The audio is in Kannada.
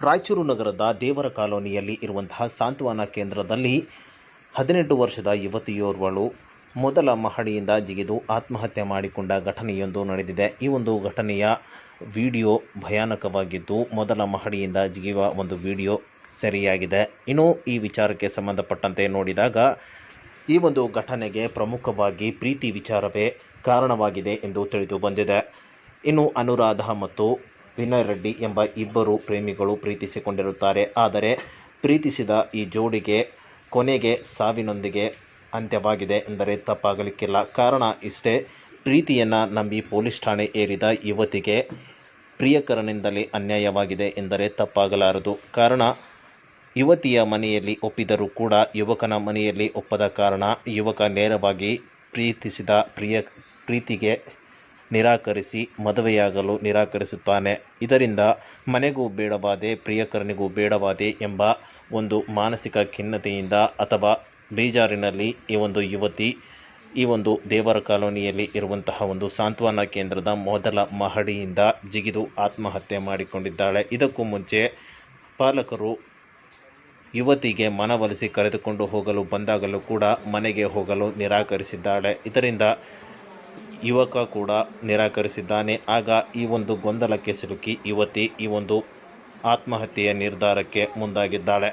ರಾಯಚೂರು ನಗರದ ದೇವರ ಕಾಲೋನಿಯಲ್ಲಿ ಇರುವಂತಹ ಸಾಂತ್ವನ ಕೇಂದ್ರದಲ್ಲಿ ಹದಿನೆಂಟು ವರ್ಷದ ಯುವತಿಯೋರ್ವಳು ಮೊದಲ ಮಹಡಿಯಿಂದ ಜಿಗಿದು ಆತ್ಮಹತ್ಯೆ ಮಾಡಿಕೊಂಡ ಘಟನೆಯೊಂದು ನಡೆದಿದೆ. ಈ ಒಂದು ಘಟನೆಯ ವಿಡಿಯೋ ಭಯಾನಕವಾಗಿದ್ದು ಮೊದಲ ಮಹಡಿಯಿಂದ ಜಿಗಿಯುವ ಒಂದು ವಿಡಿಯೋ ಸರಿಯಾಗಿದೆ. ಇನ್ನು ಈ ವಿಚಾರಕ್ಕೆ ಸಂಬಂಧಪಟ್ಟಂತೆ ನೋಡಿದಾಗ ಈ ಒಂದು ಘಟನೆಗೆ ಪ್ರಮುಖವಾಗಿ ಪ್ರೀತಿ ವಿಚಾರವೇ ಕಾರಣವಾಗಿದೆ ಎಂದು ತಿಳಿದು ಬಂದಿದೆ. ಇನ್ನು ಅನುರಾಧ ಮತ್ತು ವಿನಯ್ ರೆಡ್ಡಿ ಎಂಬ ಇಬ್ಬರು ಪ್ರೇಮಿಗಳು ಪ್ರೀತಿಸಿಕೊಂಡಿರುತ್ತಾರೆ. ಆದರೆ ಪ್ರೀತಿಸಿದ ಈ ಜೋಡಿಗೆ ಕೊನೆಗೆ ಸಾವಿನೊಂದಿಗೆ ಅಂತ್ಯವಾಗಿದೆ ಎಂದರೆ ತಪ್ಪಾಗಲಿಕ್ಕಿಲ್ಲ. ಕಾರಣ ಇಷ್ಟೇ, ಪ್ರೀತಿಯನ್ನು ನಂಬಿ ಪೊಲೀಸ್ ಠಾಣೆ ಏರಿದ ಯುವತಿಗೆ ಪ್ರಿಯಕರನಿಂದಲೇ ಅನ್ಯಾಯವಾಗಿದೆ ಎಂದರೆ ತಪ್ಪಾಗಲಾರದು. ಕಾರಣ, ಯುವತಿಯ ಮನೆಯಲ್ಲಿ ಒಪ್ಪಿದರೂ ಕೂಡ ಯುವಕನ ಮನೆಯಲ್ಲಿ ಒಪ್ಪದ ಕಾರಣ ಯುವಕ ನೇರವಾಗಿ ಪ್ರೀತಿಸಿದ ಪ್ರಿಯ, ಪ್ರೀತಿಗೆ ನಿರಾಕರಿಸಿ, ಮದುವೆಯಾಗಲು ನಿರಾಕರಿಸುತ್ತಾನೆ. ಇದರಿಂದ ಮನೆಗೂ ಬೇಡವಾದೆ, ಪ್ರಿಯಕರನಿಗೂ ಬೇಡವಾದೆ ಎಂಬ ಒಂದು ಮಾನಸಿಕ ಖಿನ್ನತೆಯಿಂದ ಅಥವಾ ಬೇಜಾರಿನಲ್ಲಿ ಈ ಒಂದು ಯುವತಿ, ಈ ಒಂದು ದೇವರ ಕಾಲೋನಿಯಲ್ಲಿ ಇರುವಂತಹ ಒಂದು ಸಾಂತ್ವನ ಕೇಂದ್ರದ ಮೊದಲ ಮಹಡಿಯಿಂದ ಜಿಗಿದು ಆತ್ಮಹತ್ಯೆ ಮಾಡಿಕೊಂಡಿದ್ದಾಳೆ. ಇದಕ್ಕೂ ಮುಂಚೆ ಪಾಲಕರು ಯುವತಿಗೆ ಮನವೊಲಿಸಿ ಕರೆದುಕೊಂಡು ಹೋಗಲು ಬಂದಾಗಲೂ ಕೂಡ ಮನೆಗೆ ಹೋಗಲು ನಿರಾಕರಿಸಿದ್ದಾಳೆ. ಇದರಿಂದ ಯುವಕ ಕೂಡ ನಿರಾಕರಿಸಿದ್ದಾನೆ. ಆಗ ಈ ಒಂದು ಗೊಂದಲಕ್ಕೆ ಸಿಲುಕಿ ಯುವತಿ ಈ ಒಂದು ಆತ್ಮಹತ್ಯೆಯ ನಿರ್ಧಾರಕ್ಕೆ ಮುಂದಾಗಿದ್ದಾಳೆ.